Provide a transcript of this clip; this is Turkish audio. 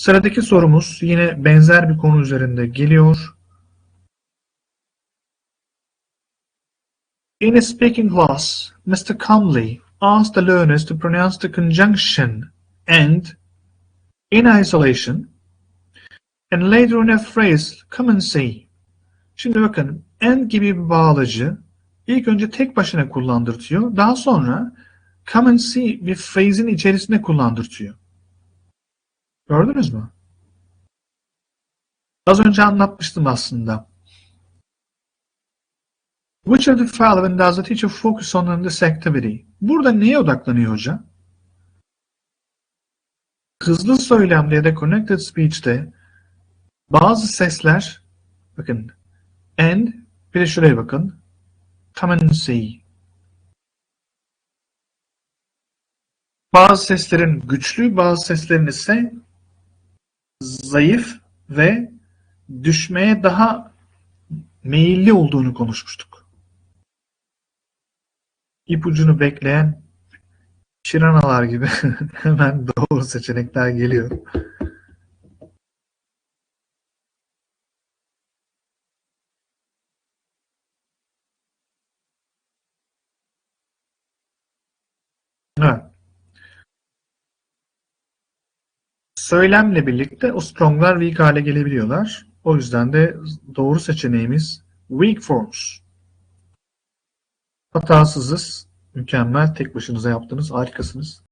Sıradaki sorumuz yine benzer bir konu üzerinde geliyor. In a speaking class, Mr. Comley asked the learners to pronounce the conjunction and in isolation and later in a phrase come and see. Şimdi bakın and gibi bir bağlacı ilk önce tek başına kullandırtıyor. Daha sonra come and see bir phrase'in içerisinde kullandırtıyor. Gördünüz mü? Az önce anlatmıştım aslında. Which of the following does the teacher focus on in this activity? Burada neye odaklanıyor hoca? Hızlı söylemde ya da connected speech'te bazı sesler bakın and bir de şuraya bakın see. Bazı seslerin güçlü, bazı seslerin ise zayıf ve düşmeye daha meyilli olduğunu konuşmuştuk. İpucunu bekleyen şiranalar gibi hemen doğru seçenekler geliyor. Evet. Söylemle birlikte o stronglar weak hale gelebiliyorlar. O yüzden de doğru seçeneğimiz weak forms. Hatasızız. Mükemmel. Tek başınıza yaptınız. Harikasınız.